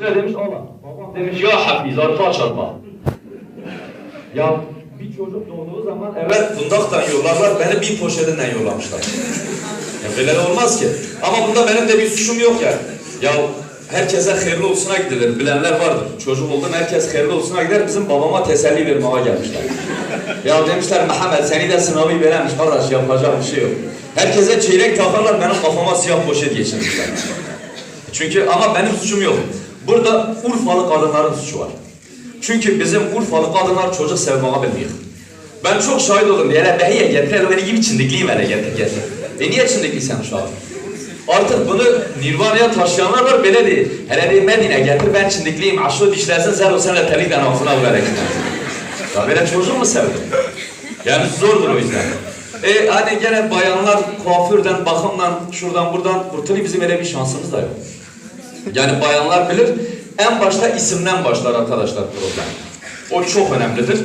Ne demiş? Babam demiş ya Hafiz arpa çarpa. Ya bir çocuk doğduğu zaman evet Bundaktan yollarlar, beni bir poşetinden yollamışlar. Ya böyle olmaz ki. Ama bunda benim de bir suçum yok ya. Ya herkese hayırlı olsuna gidilir, bilenler vardır. Çocuk oldum, herkes hayırlı olsuna gider, bizim babama teselli vermeye gelmişler. ya demişler, Mehmet seni de sınavı veremiş, kardeş yapacak bir şey yok. Herkese çeyrek takarlar, benim kafama siyah poşet geçirmişler. Çünkü ama benim suçum yok. Burada Urfalı kadınların suçu var. Çünkü bizim Urfalı kadınlar çocuk sevmeyi bilmiyor. Ben çok şahit oldum. Hele behiye getir, hele beni gibi çindikliyim hele getir getir. E niye çindikliysen uşağım? Artık bunu Nirvana'ya taşıyanlar var böyle değil. Hele bir Medine getir ben çindikliyim. Aşağı dişlersin sen o sene telikten ağzına vurarak Ya böyle çocuğu mu sevdim? Yani zordur o yüzden. E hani gene bayanlar kuaförden, bakımdan, şuradan buradan kurtuluyor. Bizim öyle bir şansımız da yok. Yani bayanlar bilir. En başta isimden başlar arkadaşlar problem. O çok önemlidir.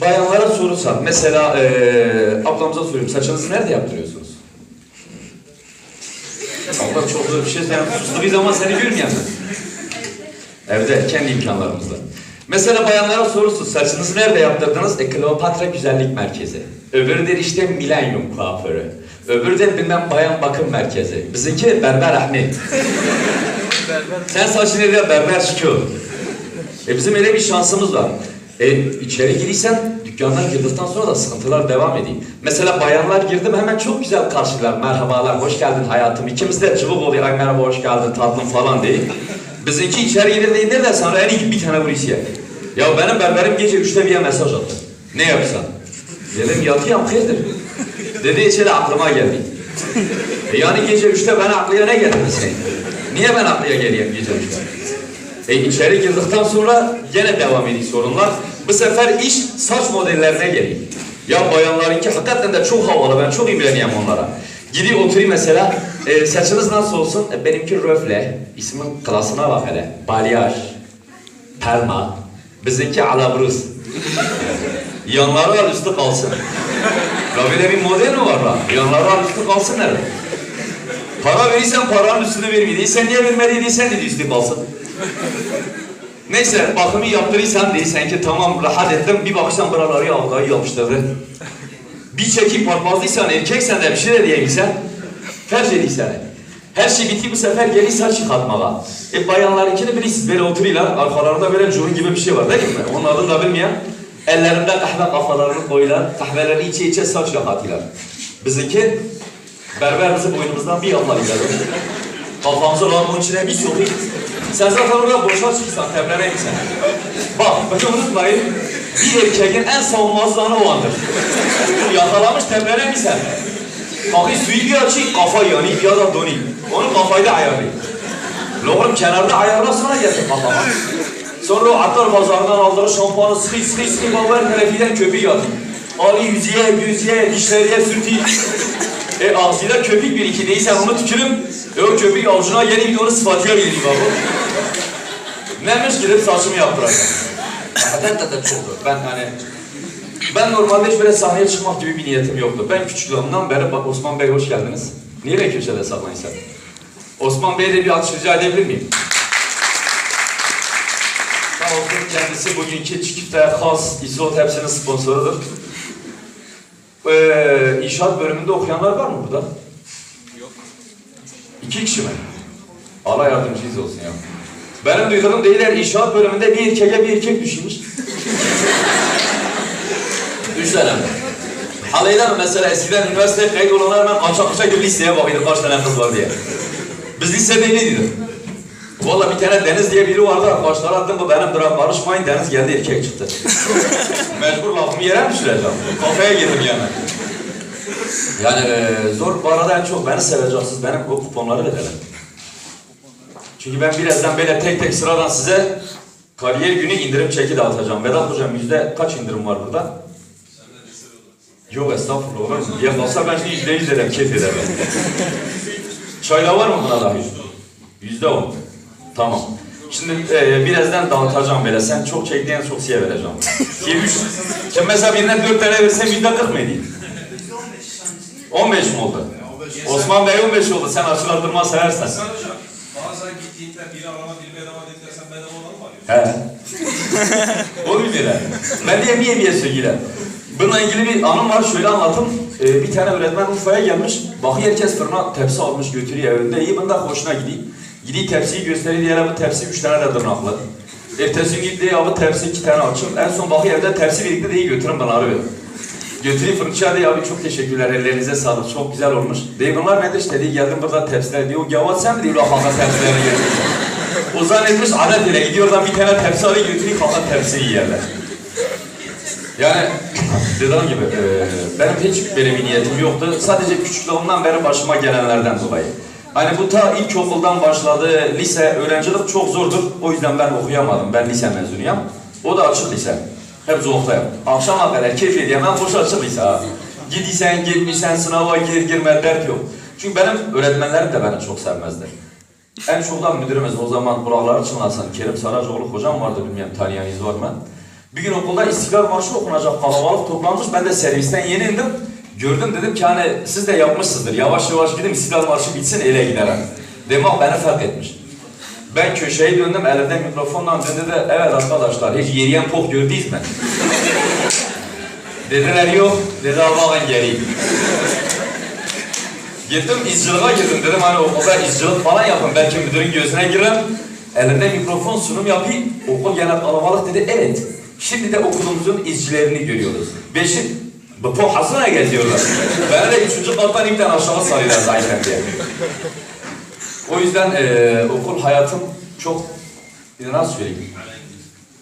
Bayanlara soru sor. Mesela eee ablamıza soruyorum. Saçınızı nerede yaptırıyorsunuz? Abla çok zor bir şey. Sen sustuğu zaman seni görmeyen mi? Evde, kendi imkanlarımızla. Mesela bayanlara sorusu. Saçınızı nerede yaptırdınız? E, Kleopatra Güzellik Merkezi. Öbürü de işte Milenyum kuaförü. Öbürü de bilmem bayan bakım merkezi. Bizimki Berber Ahmet. Sen saçını nerede berber çıkıyor. E bizim öyle bir şansımız var. E içeri giriysen dükkandan girdikten sonra da sıkıntılar devam ediyor. Mesela bayanlar girdim hemen çok güzel karşılar. Merhabalar, hoş geldin hayatım. İkimiz de çubuk oluyor. Merhaba, hoş geldin tatlım falan diye. Bizimki içeri girildiğinde de sana en iyi bir tane vuruş ye. Ya benim berberim gece üçte bir mesaj attı. Ne yapsan? Dedim yatıyorum hayırdır. Dedi içeri aklıma geldi. E yani gece üçte ben aklıya ne geldi senin? Niye ben aklıya geleyim gece üçte? E içeri girdikten sonra gene devam ediyor sorunlar. Bu sefer iş saç modellerine geliyor. Ya bayanlarınki hakikaten de çok havalı. Ben çok imreniyorum onlara. Gidiyor oturayım mesela. E, saçınız nasıl olsun? E, benimki röfle. İsmin klasına bak hele. Balyaj. Perma. Bizimki alabruz. Yanları al üstü kalsın. Böyle bir model mi var lan? Yanları üstü kalsın nerede? Para verirsen paranın üstünü vermeydi. Sen niye vermediydin sen dedi üstü kalsın. Neyse bakımı yaptırırsan değilsen ki tamam rahat ettim. Bir bakıştan buraları yağlayı yapıştırdı. Bir çekip parmazlıysan erkeksen de bir şey de diyebilsen. Tercih ediysen. Her şey bitti bu sefer geri saç yıkatmaya. E bayanlarınkini bilirsiniz böyle oturuyorlar. Arkalarında böyle curu gibi bir şey var değil mi? Onun adını da bilmeyen. Ellerinde kahve kafalarını koyuyorlar. Kahveleri içe içe saç yıkatıyorlar. Bizimki berber bizi boynumuzdan bir yallarıyla. Kafamızı lavabonun içine bir sokuyor. Sen zaten orada boşa çıksan, tebrere insan. Bak, bakın unutmayın. Bir erkeğin en savunmasız anı o andır. Yakalamış tebrere mi sen? Bakın suyu bir açayım, kafa yanıyor ya da donuyor. Onun kafayı da ayarlayın. Loğrum kenarda ayarla sonra getir kafama. Sonra o atlar pazarından aldığı şampuanı sıkı sıkı sıkı baba her tarafından köpüğü yatıyor. Ali yüzeye, gözeye, dişleriye sürtüyor. E ağzıyla köpük bir iki değilsen onu tükürüm. E o köpük avucuna geri gidiyor onu sıfatıya geliyor baba. Neymiş gidip saçımı yaptıracağım. Hakikaten de çok zor. Ben hani ben normalde hiç böyle sahneye çıkmak gibi bir niyetim yoktu. Ben küçüklüğümden beri bak Osman Bey hoş geldiniz. Niye ben köşede saklayın sen? Osman Bey'e de bir alkış rica edebilir miyim? Olsun kendisi bugünkü çiftliğe has İzot hepsinin sponsorudur. Ee, inşaat bölümünde okuyanlar var mı burada? Yok. İki kişi mi? Allah yardımcınız olsun ya. Benim duyduğum değiller inşaat bölümünde bir erkeğe bir erkek düşmüş. Üç tane mi? Mesela eskiden üniversiteye kayıt olanlar hemen kaçak kaçak gibi listeye bakıyordu kaç tane kız var diye. Biz lisede ne dedik? Valla bir tane Deniz diye biri vardı. Başları attım bu benimdir ha. Barışmayın Deniz geldi erkek çıktı. Mecbur lafımı yere mi süreceğim? Kafaya girdim yani. Yani e, zor. Bu arada en çok beni seveceksiniz. Benim o kuponları verelim. Çünkü ben birazdan böyle tek tek sıradan size kariyer günü indirim çeki dağıtacağım. Vedat hocam yüzde kaç indirim var burada? Yok estağfurullah olur mu? Diye kalsa ben şimdi yüzde yüz ederim, keyif ederim. Çayla var mı buna da? Yüzde on. Tamam. Şimdi e, birazdan dağıtacağım böyle. Sen çok çektiğin çok siye vereceğim. Ki üç. Şimdi mesela birine dört tane versem yüzde kırk mı edeyim? On beş mi oldu? Osman Bey on beş oldu. Sen açılardırma seversen. Bazen gittiğinde bir araba bir bedava değil sen bedava olan mı arıyorsun? He. o bilmiyorlar. Ben de yemeye yemeye söylüyorlar. Bununla ilgili bir anım var, şöyle anlatayım. Ee, bir tane öğretmen Urfa'ya gelmiş. Bakıyor herkes fırına tepsi almış götürüyor evinde. İyi bunda hoşuna gidiyor. Gidiyor tepsiyi gösteriyor diyelim bu tepsi üç tane de tırnaklı. Ertesi gün ya bu tepsi iki tane açık. En son bakıyor evde tepsi birlikte de iyi götürün bana arıyor. Götüreyim fırıncıya diyor abi çok teşekkürler ellerinize sağlık çok güzel olmuş. Diyor bunlar ne de işte diyor geldim burada tepsiler diyor. Gavat sen mi diyor lafanda tepsileri getirdin. O zannetmiş adet ile gidiyor oradan bir tane tepsi alıyor götürüyor kalan tepsiyi yerler. Yani dediğim gibi e, benim hiç böyle bir niyetim yoktu. Sadece küçüklüğümden beri başıma gelenlerden dolayı. Hani bu ta ilkokuldan başladı. Lise, öğrencilik çok zordur. O yüzden ben okuyamadım. Ben lise mezunuyum. O da açık lise. Hep zoktayım. Akşama kadar keyif ediyorum. Ben boş açık lise ha. Gidiysen, gitmişsen, sınava gir, girme dert yok. Çünkü benim öğretmenlerim de beni çok sevmezdi. En çok da müdürümüz o zaman kulakları çınlasın. Kerim Saracoğlu hocam vardı bilmiyorum tanıyanınız var mı? Bir gün okulda İstiklal Marşı okunacak kalabalık toplanmış. Ben de servisten yeni indim. Gördüm dedim ki hani siz de yapmışsınızdır. Yavaş yavaş gidin İstiklal Marşı bitsin ele giderim. Demek beni fark etmiş. Ben köşeyi döndüm elimde mikrofonla döndü de evet arkadaşlar hiç yeriyen pok gördünüz mü? Dediler yok. Dedi bakın geleyim. Gittim izcılığa girdim dedim hani okulda izcilik falan yapın belki müdürün gözüne girerim. Elimde mikrofon sunum yapayım. Okul genel kalabalık dedi evet. Şimdi de okulumuzun izcilerini görüyoruz. Beşik bu pohasına geziyorlar. Bana da üçüncü kattan ipten aşağı sarıyorlar zaten diye. O yüzden eee okul hayatım çok nasıl söyleyeyim?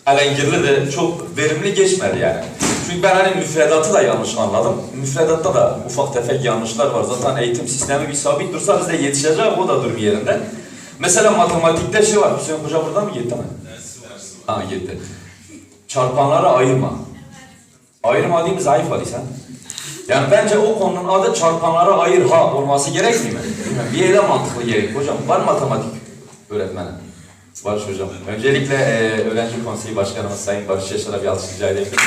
alengirli de çok verimli geçmedi yani. Çünkü ben hani müfredatı da yanlış anladım. Müfredatta da ufak tefek yanlışlar var. Zaten eğitim sistemi bir sabit dursa biz de yetişeceğiz o da durmuyor yerinde. Mesela matematikte şey var. Hüseyin Hoca burada mı gitti mi? Ha gitti. Çarpanlara ayırma. Ayırma değil mi zayıf Ali sen? Yani bence o konunun adı çarpanlara ayır ha olması gerekmiyor mu? Bir yere mantıklı gerek. Hocam var matematik öğretmeni? Var hocam. Öncelikle e, Öğrenci Konseyi Başkanımız Sayın Barış Yaşar'a bir alkış rica edebilirim.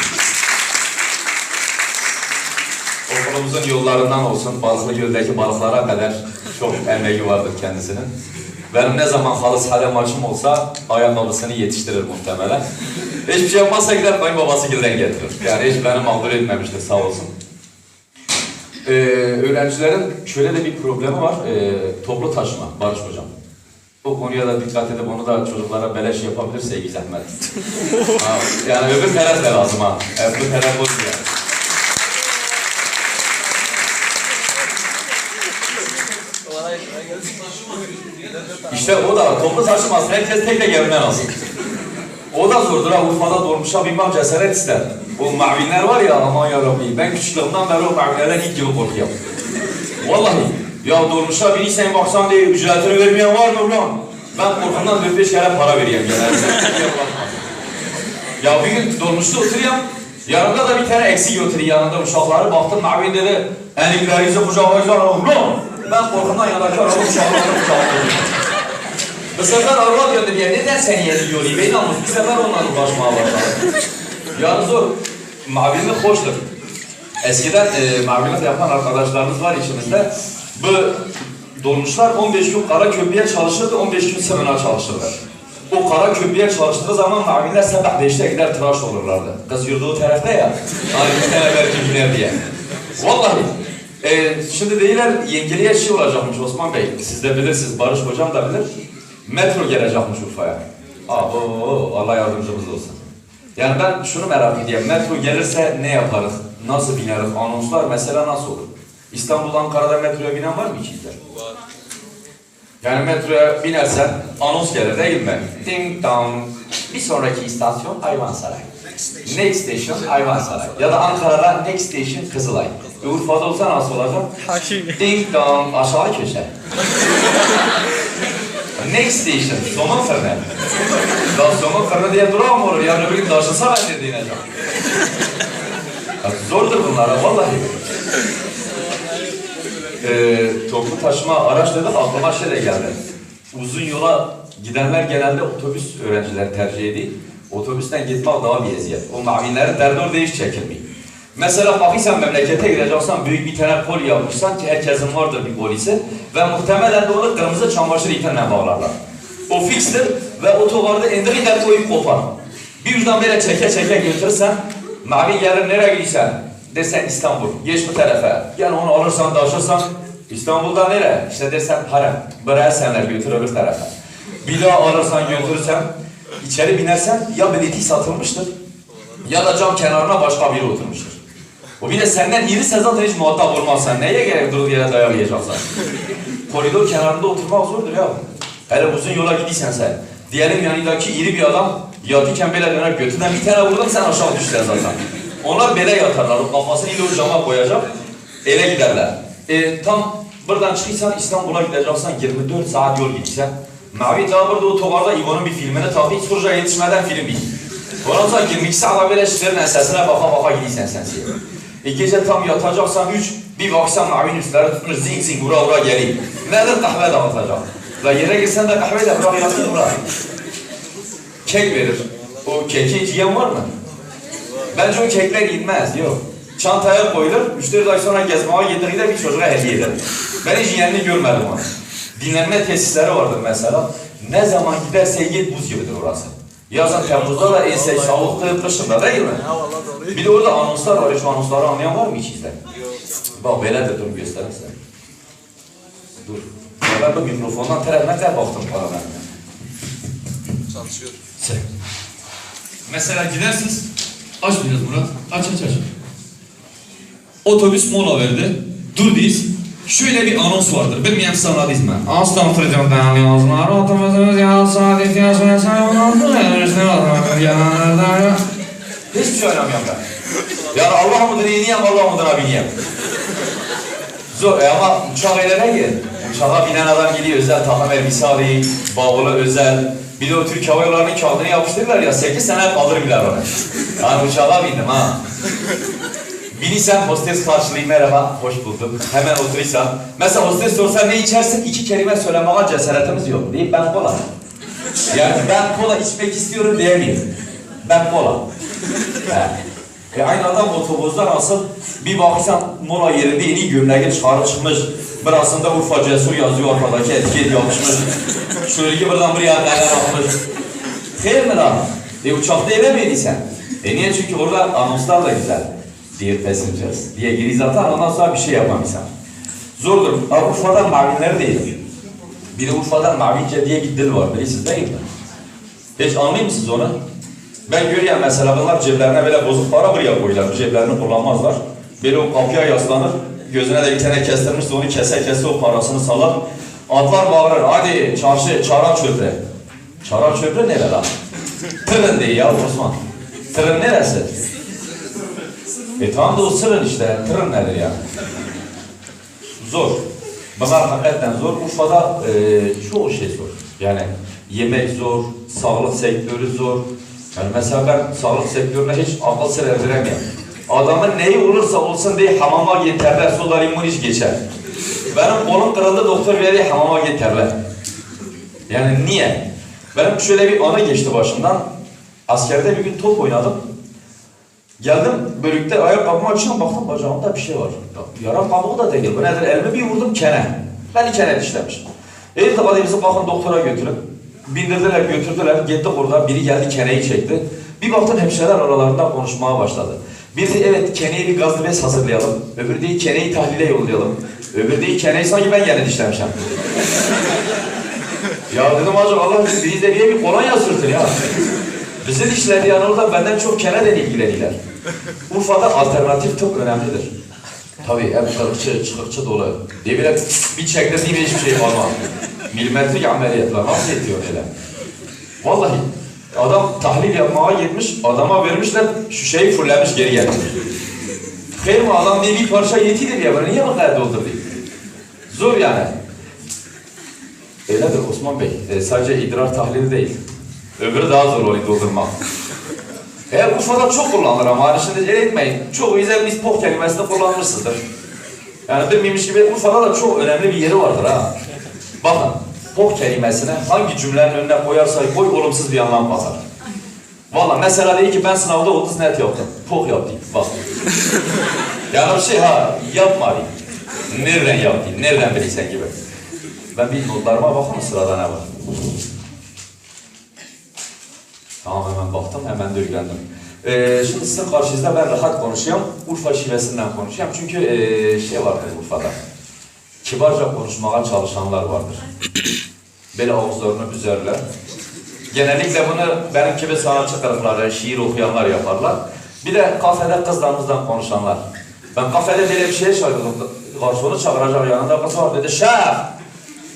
Okulumuzun yollarından olsun, Balıklı Göl'deki balıklara kadar çok emeği vardır kendisinin. Benim ne zaman halı saha maçım olsa ayakkabısını yetiştirir muhtemelen. Hiçbir şey yapmazsa gider kayınbabası gilden getirir. Yani hiç beni mağdur etmemiştir sağ olsun. Ee, öğrencilerin şöyle de bir problemi var. Ee, toplu taşıma Barış Hocam. O konuya da dikkat edip onu da çocuklara beleş yapabilirse iyi zahmet. ha, yani öbür taraf da lazım ha. Öbür taraf olsun yani. İşte o da toplu taşıması herkes tek tek evinden alsın. O da zordur ha Urfa'da dolmuşa binmem cesaret ister. O mavinler var ya aman yarabbi ben küçüklüğümden beri o mavinlerden ilk gibi korkuyorum. Vallahi ya dolmuşa biniysen baksan diye ücretini vermeyen var mı ulan? Ben korkumdan 4-5 kere para veriyorum genelde. ya bir gün dolmuşta oturuyorum. Yanımda da bir tane eksik oturuyor yanında uşakları. Baktım mavin dedi. Elimlerinizi kucaklayacağım ulan. Ben korkumdan yanındaki araba uşakları kucakladım. Bu sefer araba döndü diye neden seni yediriyor? Ben namus bir sefer onunla uğraşmaya başladım. Yalnız o mavinlik hoştur. Eskiden e, mavilik yapan arkadaşlarımız var içimizde. Bu dolmuşlar 15 gün kara köprüye çalışırdı, 15 gün semina çalışırlar. O kara köprüye çalıştığı zaman maviler sabah 5'te gider tıraş olurlardı. Kız yurdu o tarafta ya. Hani bir tane diye. Vallahi. E, şimdi değiller yengeliye şey olacakmış Osman Bey. Siz de bilirsiniz, Barış Hocam da bilir. Metro gelecekmiş Urfa'ya. Abo, Allah yardımcımız olsun. Yani ben şunu merak ediyorum. Metro gelirse ne yaparız? Nasıl bineriz? Anonslar mesela nasıl olur? İstanbul, Ankara'da metroya binen var mı içinde? Yani metroya binersen anons gelir değil mi? Ding dong. Bir sonraki istasyon Ayvansaray. Next station Ayvansaray. Ya da Ankara'da next station Kızılay. E Urfa'da olsa nasıl olacak? Ding dong aşağı köşe. Next station Somun fırını. Ya somun fırını diye duran mı olur? Yarın öbür gün taşınsa ben de dinleyeceğim. Ya Zordur bunlar vallahi. Ee, toplu taşıma araç dedik aklıma şey de geldi. Uzun yola gidenler genelde otobüs öğrenciler tercih ediyor. Otobüsten gitmek daha bir eziyet. O mavinlerin derdi orada hiç çekilmiyor. Mesela bakıysan memlekete gideceksen büyük bir tane pol yapmışsan ki herkesin vardır bir polisi ve muhtemelen de onu kırmızı çamaşır ipenle bağlarlar. O fikstir ve otogarda indiği de koyup kopar. Bir ucundan böyle çeke çeke götürürsen, mavi gelir nereye gidiyorsun? Desen İstanbul, geç bu tarafa. Gel onu alırsan, taşırsan, İstanbul'da nere? İşte dersen harem. Buraya senler götür öbür tarafa. Bir daha alırsan götürürsen, içeri binersen ya bileti satılmıştır ya da cam kenarına başka biri oturmuştur. O bir de senden iyiyse zaten hiç muhatap olmazsan neye gerek durduk yere dayak yiyeceksin? Koridor kenarında oturmak zordur ya. Hele uzun yola gidiyorsan sen. Diyelim yanındaki iri bir adam yatırken böyle döner götünden bir tane vurdum sen aşağı düşler zaten. Onlar böyle yatarlar. Kafasını ile o cama koyacak. Ele giderler. E, tam buradan çıkıysan İstanbul'a gideceksen 24 saat yol gideceksin. Mavi daha burada otogarda İvo'nun bir filmini takip Surca yetişmeden film bitti. Ondan sonra 22 saat böyle şişlerin ensesine baka baka gidiyorsun sen siye. E gece tam yatacaksan üç, bir baksan mavinin üstleri tutmuş zing zing vura vura geleyim. Nedir kahve dağıtacak? La yere girsen de kahve de bırak yatın bırak. Kek verir. O keki yiyen var mı? Bence o kekler yenmez, yok. Çantaya koyulur, 3-4 ay sonra gezmeye getirdiğinde bir çocuğa hediye eder. Ben hiç yiyenini görmedim onu. Dinlenme tesisleri vardır mesela. Ne zaman giderse git buz gibidir orası. Yazın Temmuz'da da ensek soğuktu, kışında değil mi? Bir de orada anonslar var, şu anonsları anlayan var mı içinizde? Bak böyle de dur göstereyim size. Dur. Ya ben bu mikrofondan teremine kadar baktım para ben. Çalışıyor. Sen. Mesela gidersiniz. Aç biraz Murat. Aç aç aç. Otobüs mola verdi. Dur diyiz. Şöyle bir anons vardır. Bilmeyen sana dizme. Aslan fırcan değerli yolcular. Otobüsümüz yarın saat ihtiyaç ve sayılandı. Hiçbir şey oynamıyorum ben. Yani Allah mıdır iyiyim, Allah mıdır abiniyim. Zor e ama uçak öyle ne? Uçağa binen adam gidiyor özel takım elbise alayım, bavulu özel. Bir de o Türk Hava Yolları'nın kağıdını yapıştırırlar ya 8 sene kaldırmıyorlar onu. Yani uçağa bindim ha. Binirsem hostes karşılayayım merhaba, hoş bulduk. Hemen oturursam. Mesela hostes sorsa ne içersin? İki kelime söylemeye cesaretimiz yok. Deyip ben kola. Yani ben kola içmek istiyorum diyemeyim. Ben kola. He. E aynı adam otobüsden asıl bir baksan mola yerinde yeni gömleği çıkarı çıkmış. Burasında Urfa Cesur yazıyor arkadaki etiket yapışmış. Şöyle ki buradan buraya neler atmış. Hayır mı lan? E uçakta eve miydin sen? E niye? Çünkü orada anonslar da güzel. Dear passengers diye giriş zaten ondan sonra bir şey yapmamışsın. Zordur. Ama Urfa'dan mavinleri değil. Bir de Urfa'dan mavince diye bir dil var. Bilirsiniz değil mi? Hiç anlıyor musunuz onu? Ben görüyorum mesela bunlar ceplerine böyle bozuk para buraya koyuyorlar. Ceplerini kullanmazlar. Böyle o kapıya yaslanır. Gözüne de bir tane kestirmişse onu kese kese o parasını salar. Atlar bağırır. Hadi çarşı, çara çöpre. Çara çöpre nere lan? Tırın değil ya Osman. Tırın neresi? E tamam da o sırın işte. Tırın nedir ya? Zor. Bunlar hakikaten zor. Urfa'da e, çoğu şey zor. Yani yemek zor, sağlık sektörü zor. Yani mesela ben sağlık sektörüne hiç akıl sır erdiremiyorum. Adamın neyi olursa olsun diye hamama yeterler, soda limon iç geçer. Benim kolum kırıldı, doktor dedi hamama yeterler. Yani niye? Benim şöyle bir anı geçti başımdan. Askerde bir gün top oynadım. Geldim bölükte ayakkabımı açıyorum baktım bacağımda bir şey var. Yara kabuğu da değil. Bu nedir? Elimi bir vurdum kene. Beni kene dişlemiş. Hadi bizi bakın doktora götürün. Bindirdiler götürdüler. Gittik orada biri geldi keneyi çekti. Bir baktım hemşireler aralarında konuşmaya başladı. Biri de evet keneyi bir gazlı bez hazırlayalım. Öbürü de keneyi tahlile yollayalım. Öbürü de keneyi sanki ben gene dişlemişim. ya dedim hacı Allah bizi de niye bir kolonya sürtün ya. Bizi dişleri yani orada benden çok keneden ilgileniyorlar. Urfa'da alternatif tıp önemlidir. Tabii hep kırıkçı, çıkıkçı dolu. Diye bile bir çektirdiğim hiçbir şey olmaz. Milimetrik ameliyatlar nasıl ediyor öyle? Vallahi adam tahlil yapmaya gitmiş, adama vermişler, şu şeyi fırlamış geri gelmiş. Hayır mı adam diye bir parça yetidir ya, böyle niye bu kadar doldurdu? Zor yani. Öyledir Osman Bey, e, sadece idrar tahlili değil. Öbürü daha zor oluyor doldurmak. Eğer Urfa'da çok kullanılır ama hani şimdi el etmeyin. Çoğu yüzden biz pok kelimesini kullanmışsındır. Yani bilmemiş gibi Urfa'da da çok önemli bir yeri vardır ha. Bakın, pok kelimesine hangi cümlenin önüne koyarsak koy olumsuz bir anlam basar. Valla mesela değil ki ben sınavda 30 net yaptım. Pok yaptım. Bak. yani bir şey ha yapma abi. Nereden yaptın? Nereden bilirsen gibi. Ben bir notlarıma bakayım sırada ne var. Tamam hemen baktım, hemen de. Ee, şimdi sizin karşınızda ben rahat konuşuyorum. Urfa şivesinden konuşuyorum. Çünkü ee, şey vardır Urfa'da. Kibarca konuşmaya çalışanlar vardır. Böyle ağızlarını büzerler. Genellikle bunu benim gibi sanatçı kırıkları, şiir okuyanlar yaparlar. Bir de kafede kızlarımızdan konuşanlar. Ben kafede böyle bir şeye şaşırdım. Garsonu çağıracak yanında kız var dedi. Şef!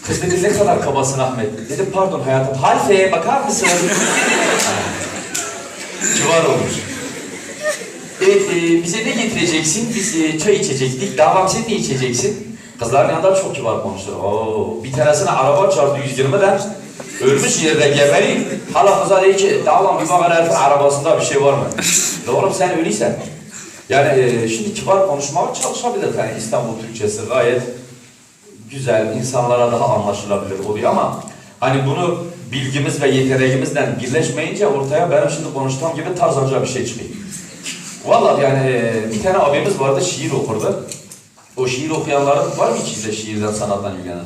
Kız dedi ne kadar kabasın Ahmet. Dedi pardon hayatım. Halfe bakar mısın? Kibar olmuş. Evet, e, bize ne getireceksin? Biz e, çay içecektik. Davam sen ne içeceksin? Kızların yanında çok kibar konuşur. Oo, bir tanesine araba çarptı 120'den. Ölmüş yerde geberi. Hala kıza dedi ki, davam bir bakar herifin arabasında bir şey var mı? Doğru sen öyleysen. Yani e, şimdi kibar konuşmaya çalışabilir. Yani İstanbul Türkçesi gayet güzel, insanlara daha anlaşılabilir oluyor ama hani bunu bilgimiz ve yeteneğimizle birleşmeyince ortaya benim şimdi konuştuğum gibi tarzanca bir şey çıkıyor. Vallahi yani bir tane abimiz vardı şiir okurdu. O şiir okuyanların var mı içinde şiirden sanattan ilgilenen?